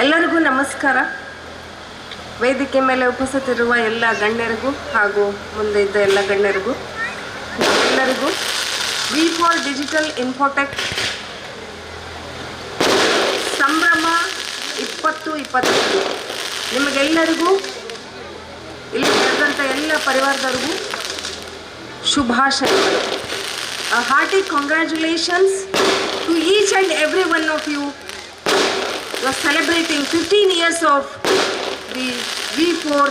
ಎಲ್ಲರಿಗೂ ನಮಸ್ಕಾರ. ವೇದಿಕೆ ಮೇಲೆ ಉಪಸ್ಥಿತಿರುವ ಎಲ್ಲ ಗಣ್ಯರಿಗೂ ಹಾಗೂ ಮುಂದೆ ಇದ್ದ ಎಲ್ಲ ಗಣ್ಯರಿಗೂ, ಎಲ್ಲರಿಗೂ ವಿ ಫಾರ್ ಡಿಜಿಟಲ್ ಇನ್ಫೋಟೆಕ್ ಸಂಭ್ರಮ ಇಪ್ಪತ್ತು ಇಪ್ಪತ್ತೈದು. ನಿಮಗೆಲ್ಲರಿಗೂ ಇಲ್ಲಿ ನಡೆದಂಥ ಎಲ್ಲ ಪರಿವಾರದವ್ರಿಗೂ ಶುಭಾಶಯಗಳು. Hearty congratulations to each and every one of you are celebrating 15 years of the V4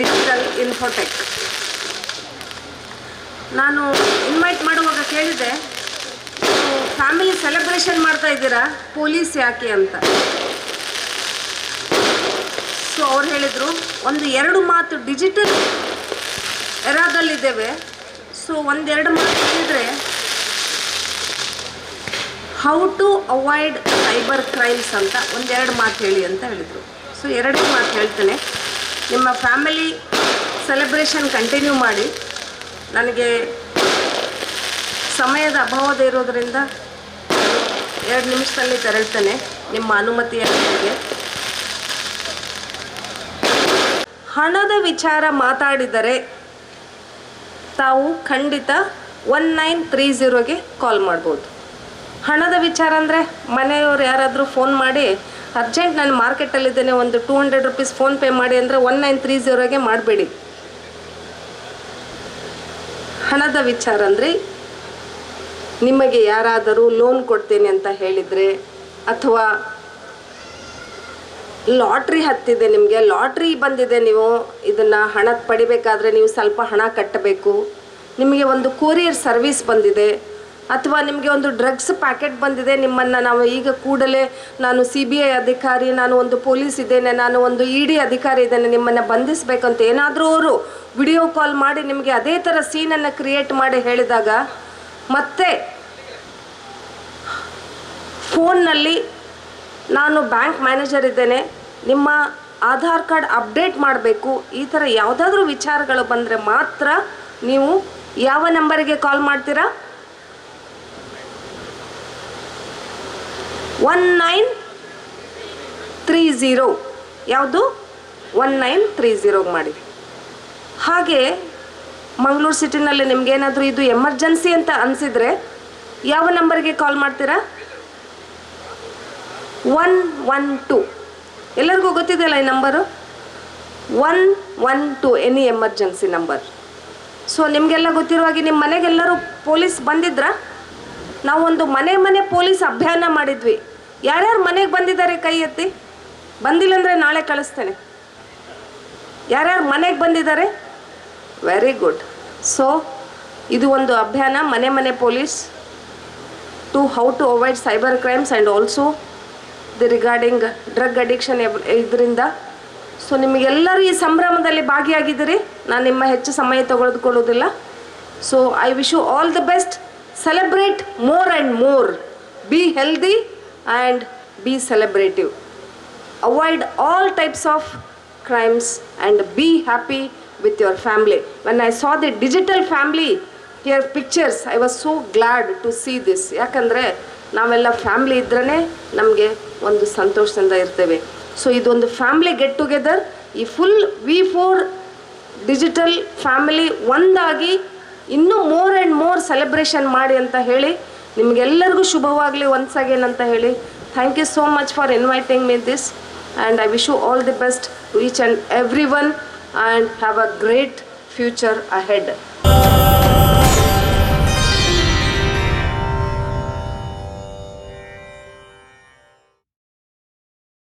Digital Infotech. ನಾನು ಇನ್ವೈಟ್ ಮಾಡುವಾಗ ಕೇಳಿದೆ ಫ್ಯಾಮಿಲಿ ಸೆಲೆಬ್ರೇಷನ್ ಮಾಡ್ತಾ ಇದ್ದೀರಾ? ಪೊಲೀಸ್ ಯಾಕೆ ಅಂತ? ಸೊ ಅವ್ರು ಹೇಳಿದರು, ಒಂದು ಎರಡು ಮಾತು ಡಿಜಿಟಲ್ ಎರಾದಲ್ಲಿದ್ದೇವೆ ಸೊ ಒಂದೆರಡು ಮಾತು ಹೇಳಿದರೆ how to avoid cyber crimes ಅಂತ ಒಂದೆರಡು ಮಾತು ಹೇಳಿ ಅಂತ ಹೇಳಿದರು. ಸೊ ಎರಡೇ ಮಾತು ಹೇಳ್ತೇನೆ. ನಿಮ್ಮ ಫ್ಯಾಮಿಲಿ ಸೆಲೆಬ್ರೇಷನ್ ಕಂಟಿನ್ಯೂ ಮಾಡಿ. ನನಗೆ ಸಮಯದ ಅಭಾವದ ಇರೋದರಿಂದ ಎರಡು ನಿಮಿಷದಲ್ಲಿ ತೆರಳ್ತೇನೆ ನಿಮ್ಮ ಅನುಮತಿಯ ಮೇರೆಗೆ ಹಣದ ವಿಚಾರ ಮಾತಾಡಿದರೆ ತಾವು ಖಂಡಿತ ಒನ್ ನೈನ್ ತ್ರೀ ಜೀರೋಗೆ ಕಾಲ್ ಮಾಡ್ಬೋದು. ಹಣದ ವಿಚಾರ ಅಂದರೆ ಮನೆಯವ್ರು ಯಾರಾದರೂ ಫೋನ್ ಮಾಡಿ, ಅರ್ಜೆಂಟ್ ನಾನು ಮಾರ್ಕೆಟಲ್ಲಿದ್ದೇನೆ ಒಂದು ಟೂ ಹಂಡ್ರೆಡ್ ರುಪೀಸ್ ಫೋನ್ಪೇ ಮಾಡಿ ಅಂದರೆ ಒನ್ ನೈನ್ ತ್ರೀ ಝೀರೋಗೆ ಮಾಡಬೇಡಿ. ಹಣದ ವಿಚಾರ ಅಂದರೆ, ನಿಮಗೆ ಯಾರಾದರೂ ಲೋನ್ ಕೊಡ್ತೇನೆ ಅಂತ ಹೇಳಿದರೆ, ಅಥವಾ ಲಾಟ್ರಿ ಹತ್ತಿದೆ ನಿಮಗೆ ಲಾಟ್ರಿ ಬಂದಿದೆ ನೀವು, ಇದನ್ನು ಹಣ ಪಡಿಬೇಕಾದ್ರೆ ನೀವು ಸ್ವಲ್ಪ ಹಣ ಕಟ್ಟಬೇಕು. ನಿಮಗೆ ಒಂದು ಕೊರಿಯರ್ ಸರ್ವಿಸ್ ಬಂದಿದೆ ಅಥವಾ ನಿಮಗೆ ಒಂದು ಡ್ರಗ್ಸ್ ಪ್ಯಾಕೆಟ್ ಬಂದಿದೆ, ನಿಮ್ಮನ್ನು ನಾವು ಈಗ ಕೂಡಲೇ ನಾನು ಸಿ ಬಿ ಐ ಅಧಿಕಾರಿ, ನಾನು ಒಂದು ಪೊಲೀಸ್ ಇದ್ದೇನೆ, ನಾನು ಒಂದು ಇ ಡಿ ಅಧಿಕಾರಿ ಇದ್ದೇನೆ, ನಿಮ್ಮನ್ನು ಬಂಧಿಸಬೇಕಂತ ಏನಾದರೂ ಅವರು ವಿಡಿಯೋ ಕಾಲ್ ಮಾಡಿ ನಿಮಗೆ ಅದೇ ಥರ ಸೀನನ್ನು ಕ್ರಿಯೇಟ್ ಮಾಡಿ ಹೇಳಿದಾಗ ಮತ್ತೆ ಫೋನ್ನಲ್ಲಿ ನಾನು ಬ್ಯಾಂಕ್ ಮ್ಯಾನೇಜರ್ ಇದ್ದೇನೆ, ನಿಮ್ಮ ಆಧಾರ್ ಕಾರ್ಡ್ ಅಪ್ಡೇಟ್ ಮಾಡಬೇಕು, ಈ ಥರ ಯಾವುದಾದ್ರೂ ವಿಚಾರಗಳು ಬಂದರೆ ಮಾತ್ರ ನೀವು ಯಾವ ನಂಬರಿಗೆ ಕಾಲ್ ಮಾಡ್ತೀರಾ? ಒನ್ ನೈನ್ ತ್ರೀ ಝೀರೋ ಯಾವುದು? ಒನ್ ನೈನ್ ತ್ರೀ ಝೀರೋಗೆ ಮಾಡಿ ಹಾಗೆ ಮಂಗಳೂರು ಸಿಟಿನಲ್ಲಿ ನಿಮ್ಗೇನಾದರೂ ಇದು ಎಮರ್ಜೆನ್ಸಿ ಅಂತ ಅನಿಸಿದರೆ ಯಾವ ನಂಬರ್ಗೆ ಕಾಲ್ ಮಾಡ್ತೀರಾ? ಒನ್ ಒನ್ ಟು ಎಲ್ಲರಿಗೂ ಗೊತ್ತಿದೆಯಲ್ಲ ಈ number? One one two any emergency number so ನಿಮಗೆಲ್ಲ ಗೊತ್ತಿರುವ ಹಾಗೆ ನಿಮ್ಮ ಮನೆಗೆಲ್ಲರೂ ಪೊಲೀಸ್ ಬಂದಿದ್ರಾ? ನಾವೊಂದು ಮನೆ ಮನೆ ಪೊಲೀಸ್ ಅಭಿಯಾನ ಮಾಡಿದ್ವಿ. ಯಾರ್ಯಾರು ಮನೆಗೆ ಬಂದಿದ್ದಾರೆ ಕೈ ಎತ್ತಿ? ಬಂದಿಲ್ಲ ಅಂದರೆ ನಾಳೆ ಕಳಿಸ್ತೇನೆ. ಯಾರ್ಯಾರು ಮನೆಗೆ ಬಂದಿದ್ದಾರೆ? ವೆರಿ ಗುಡ್ ಸೊ ಇದು ಒಂದು ಅಭಿಯಾನ, ಮನೆ ಮನೆ police to how to avoid cyber crimes and also the regarding drug addiction ಇದರಿಂದ. ಸೊ ನಿಮಗೆಲ್ಲರೂ ಈ ಸಂಭ್ರಮದಲ್ಲಿ ಭಾಗಿಯಾಗಿದ್ದೀರಿ. ನಾನು ನಿಮ್ಮ ಹೆಚ್ಚು ಸಮಯ ತೆಗೆದುಕೊಳ್ಳೋದಿಲ್ಲ so I wish you all the best celebrate more and more be healthy and be celebrative avoid all types of crimes and be happy with your family. When I saw the digital family here pictures, I was so glad to see this. ಯಾಕಂದರೆ ನಾವೆಲ್ಲ family ಇದ್ರೇ ನಮಗೆ ಒಂದು ಸಂತೋಷದಿಂದ ಇರ್ತೇವೆ so ಇದೊಂದು family get together ಈ full V four digital family ಒಂದಾಗಿ ಇನ್ನೂ ಮೋರ್ ಆ್ಯಂಡ್ ಮೋರ್ ಸೆಲೆಬ್ರೇಷನ್ ಮಾಡಿ ಅಂತ ಹೇಳಿ ನಿಮಗೆಲ್ಲರಿಗೂ ಶುಭವಾಗಲಿ ಒನ್ಸ್ ಅಗೇನ್ ಅಂತ ಹೇಳಿ thank you so much for inviting me this and I wish all the best best each and every one and have a great future ahead.